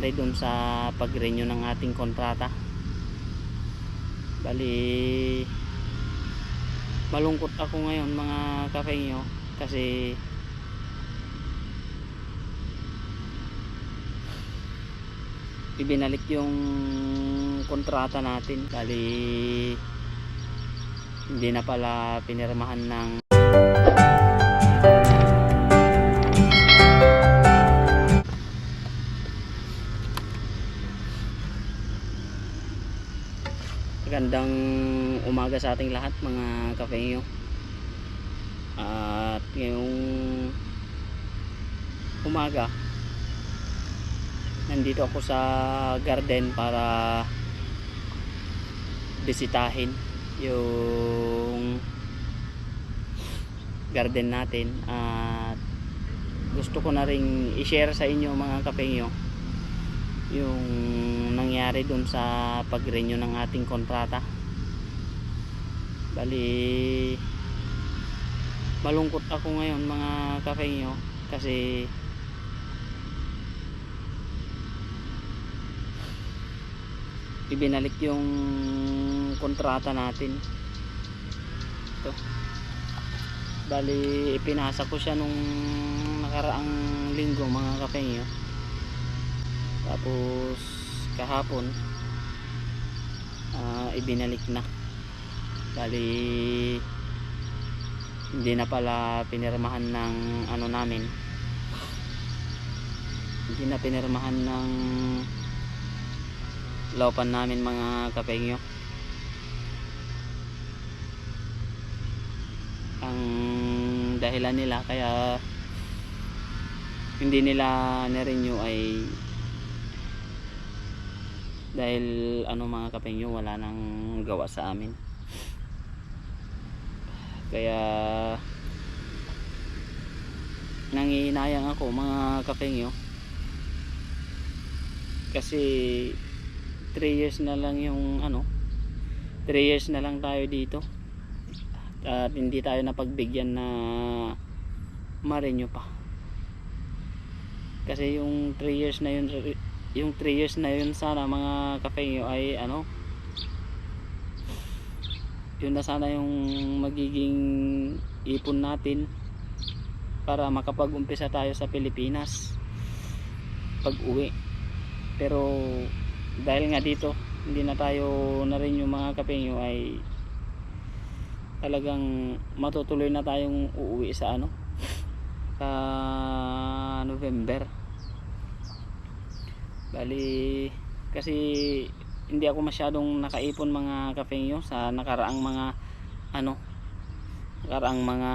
nangyari dun sa pag-renew ng ating kontrata. Bali malungkot ako ngayon mga kafengyo kasi ibinalik yung kontrata natin bali hindi na pala pinirmahan ng Magandang umaga sa ating lahat mga kafengyo. At ngayong umaga nandito ako sa garden para bisitahin yung garden natin at gusto ko na ring i-share sa inyo mga kapengyo yung nangyari dun sa pag-renew ng ating kontrata. Bali malungkot ako ngayon mga kapengyo kasi ibinalik yung kontrata natin. Ito. Bali ipinasa ko siya nung nakaraang linggo mga kapengyo tapos kahapon ah, ibinalik na. Bali hindi na pala pinirmahan ng ano namin. Hindi na pinirmahan ng laupan namin mga kapengyo. Ang dahilan nila kaya hindi nila na-renew ay dahil ano mga kapengyo wala nang gawa sa amin. Kaya nangihinayang ako mga kapengyo kasi 3 years na lang yung ano 3 years na lang tayo dito. At hindi tayo napagbigyan na ma-renew pa. Kasi yung 3 years na yun yung 3 years na yun sana mga kafengyo ay ano yun na sana yung magiging ipon natin para makapag-umpisa tayo sa Pilipinas pag uwi pero dahil nga dito hindi na tayo na rin yung mga kapengyo ay talagang matutuloy na tayong uuwi sa ano sa November bali kasi hindi ako masyadong nakaipon mga kapengyo sa nakaraang mga ano nakaraang mga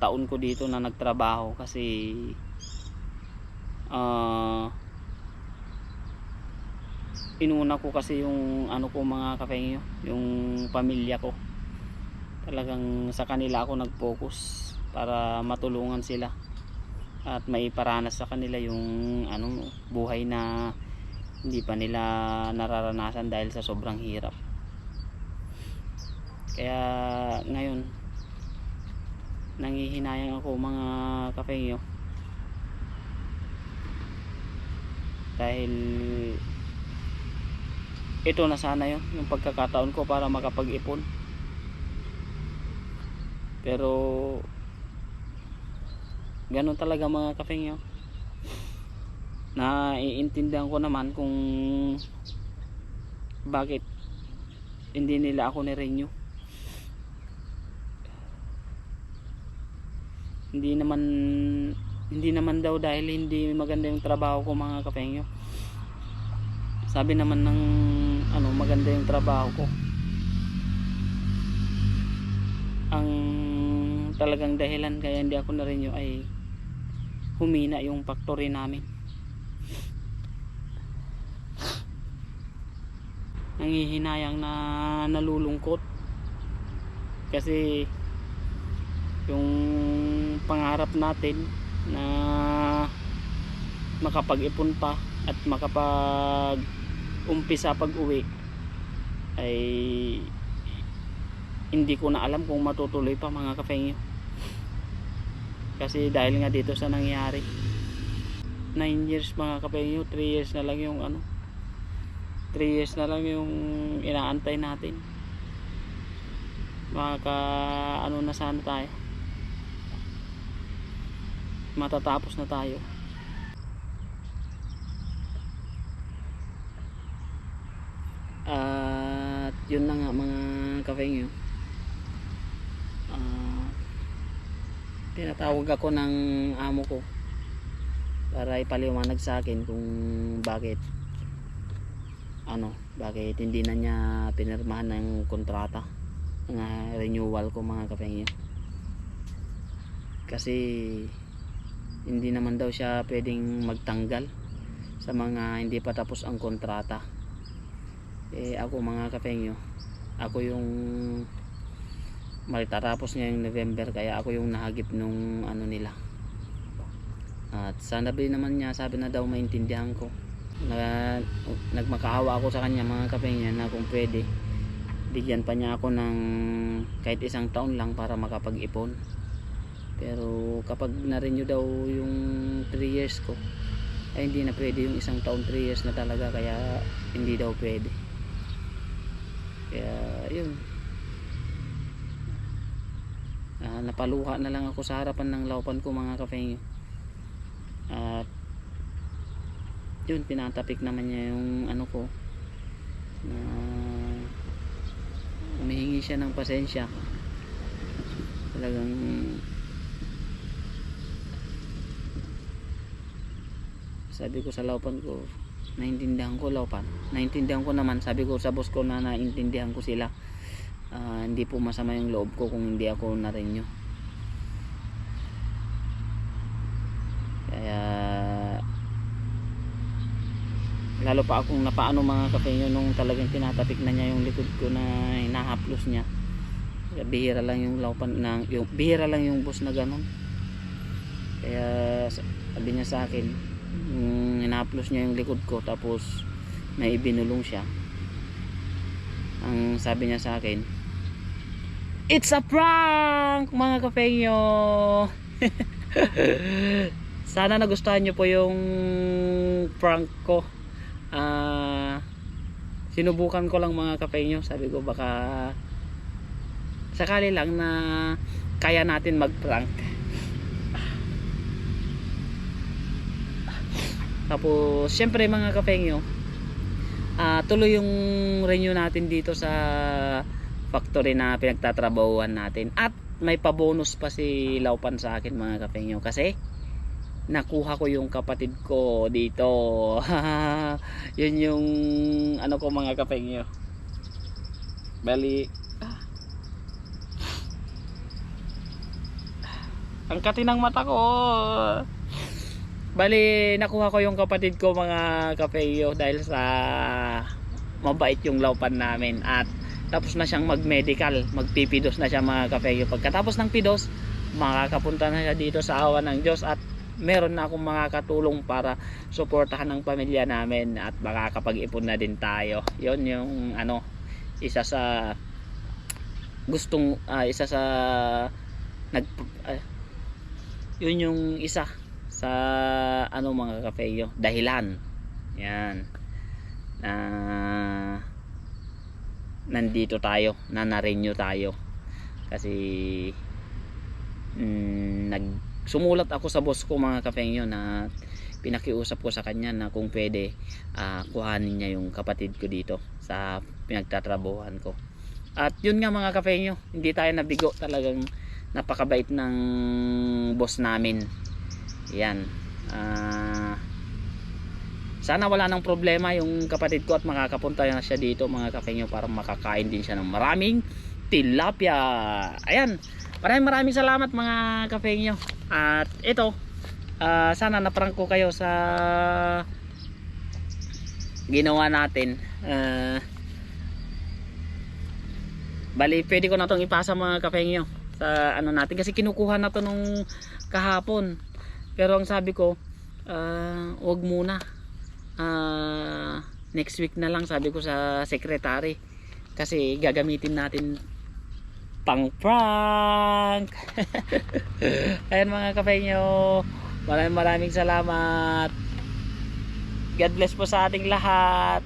taon ko dito na nagtrabaho kasi ah inuna ko kasi yung ano ko mga kapengyo yung pamilya ko. Talagang sa kanila ako nag-focus para matulungan sila at maiparanas sa kanila yung ano buhay na hindi pa nila nararanasan dahil sa sobrang hirap. Kaya ngayon nangihinayang ako mga kapengyo dahil ito na sana yun yung pagkakataon ko para makapag-ipon. Pero ganun talaga mga kapengyo na iintindihan ko naman kung bakit hindi nila ako ni-renew. Hindi naman hindi naman daw dahil hindi maganda yung trabaho ko mga kapengyo. Sabi naman ng ano maganda yung trabaho ko. Ang talagang dahilan kaya hindi ako na-renew ay humina yung factory namin nangihinayang na nalulungkot. Kasi yung pangarap natin na makapag-ipon pa at makapag umpisa pag uwi ay hindi ko na alam kung matutuloy pa mga kafengyo kasi dahil nga dito sa nangyari 9 years mga kapengyo 3 years na lang yung ano 3 years na lang yung inaantay natin. Maka ano na sana tayo. Matatapos na tayo. At yun na nga mga kapengyo Ah, tinatawag ako ng amo ko para ipaliwanag sa akin kung bakit ano bakit hindi na niya pinirmahan ng kontrata ng ah, renewal ko mga kapengyo. Kasi hindi naman daw siya pwedeng magtanggal sa mga hindi pa tapos ang kontrata. Eh ako mga kapengyo ako yung matatapos ngayong November kaya ako yung nahagip nung ano nila. At sana din naman niya sabi na daw maintindihan ko na, nagmakaawa ako sa kanya mga kapengya na kung pwede bigyan pa niya ako ng kahit isang taon lang para makapag-ipon. Pero kapag na-renew daw yung 3 years ko ay hindi na pwede yung isang taon 3 years na talaga kaya hindi daw pwede. Kaya yun. Ah, napaluha na lang ako sa harapan ng laupan ko mga kafeng at yun tinatapik naman niya yung ano ko. Na umihingi siya ng pasensya. Talagang sabi ko sa laupan ko naintindihan ko laupan naintindihan ko naman. Sabi ko sa boss ko na naintindihan ko sila. Ah, hindi po masama yung loob ko kung hindi ako na-renew. kaya lalo pa akong napaano mga kapenyo nung talagang tinatapik na niya yung likod ko na hinahaplos niya. Bihira lang yung laupan ng yung bihira lang yung boss na ganon kaya sabi niya sa akin yung hinahaplos niya yung likod ko tapos may ibinulong siya. Ang sabi niya sa akin It's a prank mga kafenyo sana nagustuhan nyo po yung prank ko Ah, sinubukan ko lang mga kafenyo sabi ko baka sakali lang na kaya natin mag prank tapos syempre mga kafenyo ah tuloy yung renew natin dito sa factory na pinagtatrabahuan natin. At may pabonus pa si Laupan sa akin mga kapengyo kasi nakuha ko yung kapatid ko dito. Yun yung ano ko mga kapengyo bali. Ah. ang katinang mata ko. Bali nakuha ko yung kapatid ko mga kapengyo dahil sa mabait yung laupan namin. At tapos na siyang mag-medical, magpipidos na siya mga kafeyo. Pagkatapos ng pidos, makakapunta na siya dito sa awa ng Diyos. At meron na akong makakatulong para suportahan ng pamilya namin at makakapag-ipon na din tayo. Yon yung ano, isa sa gustong ah, isa sa nag ah, yun yung isa sa ano mga kafeyo, dahilan. Yan. Ah nandito tayo na na-renew tayo kasi mm, nag sumulat ako sa boss ko mga kafengyo na pinakiusap ko sa kanya na kung pwede ah, kuhanin niya yung kapatid ko dito sa pinagtatrabuhan ko. At yun nga mga kafengyo hindi tayo nabigo. Talagang napakabait ng boss namin. Yan. Ah sana wala nang problema yung kapatid ko at makakapunta na siya dito mga kafenyo para makakain din siya ng maraming tilapia. Ayan maraming maraming salamat mga kafenyo at ito ah, sana naprank ko kayo sa ginawa natin. Ah, bali pwede ko na itong ipasa mga kafenyo sa ano natin. Kasi kinukuha na to nung kahapon. Pero ang sabi ko ah, wag muna. Ah, next week na lang sabi ko sa secretary. Kasi gagamitin natin pang prank ayan mga kape nyo Maraming maraming salamat. God bless po sa ating lahat.